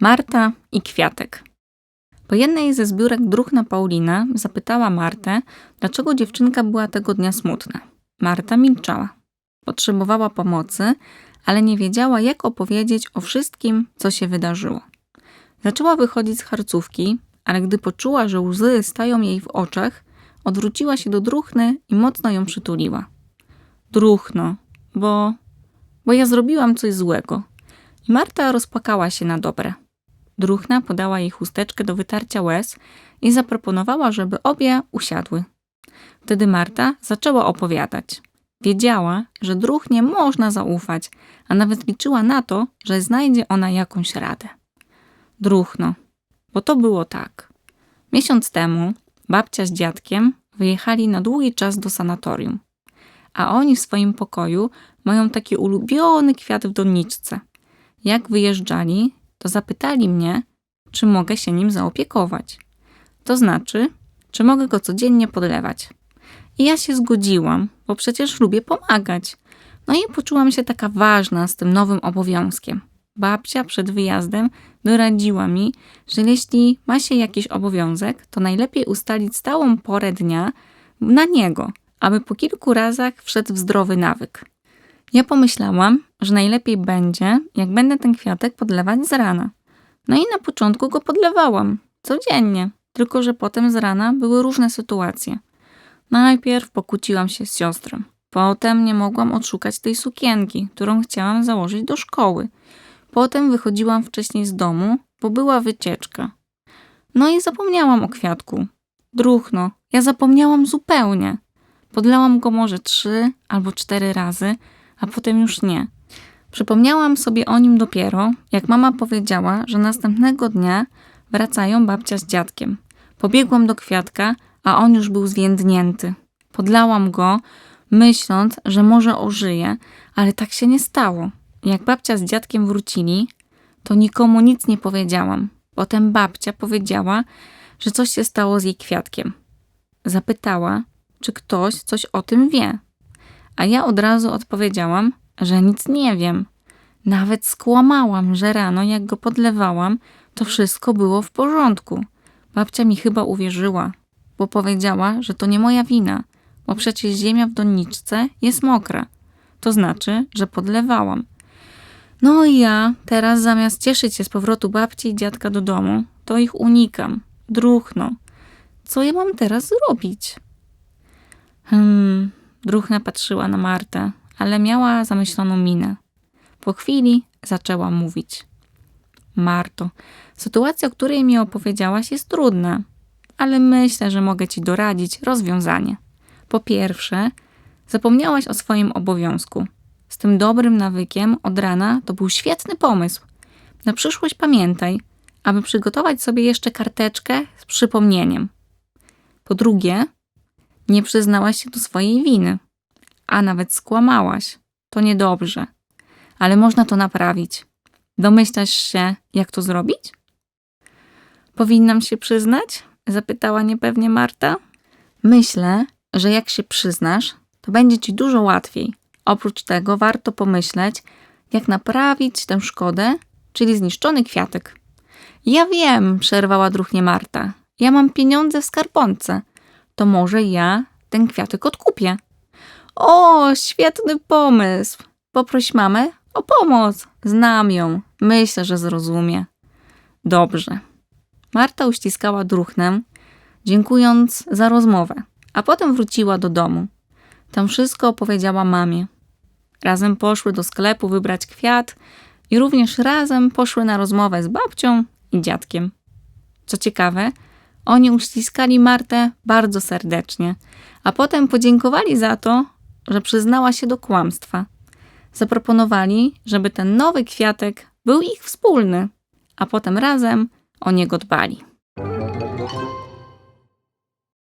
Marta i Kwiatek. Po jednej ze zbiórek druhna Paulina zapytała Martę, dlaczego dziewczynka była tego dnia smutna. Marta milczała. Potrzebowała pomocy, ale nie wiedziała, jak opowiedzieć o wszystkim, co się wydarzyło. Zaczęła wychodzić z harcówki, ale gdy poczuła, że łzy stają jej w oczach, odwróciła się do druhny i mocno ją przytuliła. Druchno, bo... bo ja zrobiłam coś złego. I Marta rozpakała się na dobre. Druhna podała jej chusteczkę do wytarcia łez i zaproponowała, żeby obie usiadły. Wtedy Marta zaczęła opowiadać. Wiedziała, że druhnie można zaufać, a nawet liczyła na to, że znajdzie ona jakąś radę. Druhno, bo to było tak. Miesiąc temu babcia z dziadkiem wyjechali na długi czas do sanatorium, a oni w swoim pokoju mają taki ulubiony kwiat w doniczce. Jak wyjeżdżali, to zapytali mnie, czy mogę się nim zaopiekować. To znaczy, czy mogę go codziennie podlewać. I ja się zgodziłam, bo przecież lubię pomagać. No i poczułam się taka ważna z tym nowym obowiązkiem. Babcia przed wyjazdem doradziła mi, że jeśli ma się jakiś obowiązek, to najlepiej ustalić stałą porę dnia na niego, aby po kilku razach wszedł w zdrowy nawyk. Ja pomyślałam, że najlepiej będzie, jak będę ten kwiatek podlewać z rana. No i na początku go podlewałam, codziennie, tylko że potem z rana były różne sytuacje. Najpierw pokłóciłam się z siostrą. Potem nie mogłam odszukać tej sukienki, którą chciałam założyć do szkoły. Potem wychodziłam wcześniej z domu, bo była wycieczka. No i zapomniałam o kwiatku. Druchno, ja zapomniałam zupełnie. Podlałam go może trzy albo cztery razy, a potem już nie. Przypomniałam sobie o nim dopiero, jak mama powiedziała, że następnego dnia wracają babcia z dziadkiem. Pobiegłam do kwiatka, a on już był zwiędnięty. Podlałam go, myśląc, że może ożyje, ale tak się nie stało. Jak babcia z dziadkiem wrócili, to nikomu nic nie powiedziałam. Potem babcia powiedziała, że coś się stało z jej kwiatkiem. Zapytała, czy ktoś coś o tym wie. A ja od razu odpowiedziałam, że nic nie wiem. Nawet skłamałam, że rano, jak go podlewałam, to wszystko było w porządku. Babcia mi chyba uwierzyła, bo powiedziała, że to nie moja wina, bo przecież ziemia w doniczce jest mokra. To znaczy, że podlewałam. No i ja teraz zamiast cieszyć się z powrotu babci i dziadka do domu, to ich unikam. Druchno. Co ja mam teraz zrobić? Hmm, Druchna patrzyła na Martę, ale miała zamyśloną minę. Po chwili zaczęła mówić. Marto, sytuacja, o której mi opowiedziałaś, jest trudna, ale myślę, że mogę ci doradzić rozwiązanie. Po pierwsze, zapomniałaś o swoim obowiązku. Z tym dobrym nawykiem od rana to był świetny pomysł. Na przyszłość pamiętaj, aby przygotować sobie jeszcze karteczkę z przypomnieniem. Po drugie, nie przyznałaś się do swojej winy, a nawet skłamałaś. To niedobrze, ale można to naprawić. Domyślasz się, jak to zrobić? Powinnam się przyznać? Zapytała niepewnie Marta. Myślę, że jak się przyznasz, to będzie ci dużo łatwiej. Oprócz tego warto pomyśleć, jak naprawić tę szkodę, czyli zniszczony kwiatek. Ja wiem, przerwała druhnie Marta. Ja mam pieniądze w skarbonce. To może ja ten kwiatek odkupię. O, świetny pomysł. Poproś mamę o pomoc. Znam ją. Myślę, że zrozumie. Dobrze. Marta uściskała druchnę, dziękując za rozmowę, a potem wróciła do domu. Tam wszystko opowiedziała mamie. Razem poszły do sklepu wybrać kwiat i również razem poszły na rozmowę z babcią i dziadkiem. Co ciekawe, oni uściskali Martę bardzo serdecznie, a potem podziękowali za to, że przyznała się do kłamstwa. Zaproponowali, żeby ten nowy kwiatek był ich wspólny, a potem razem o niego dbali.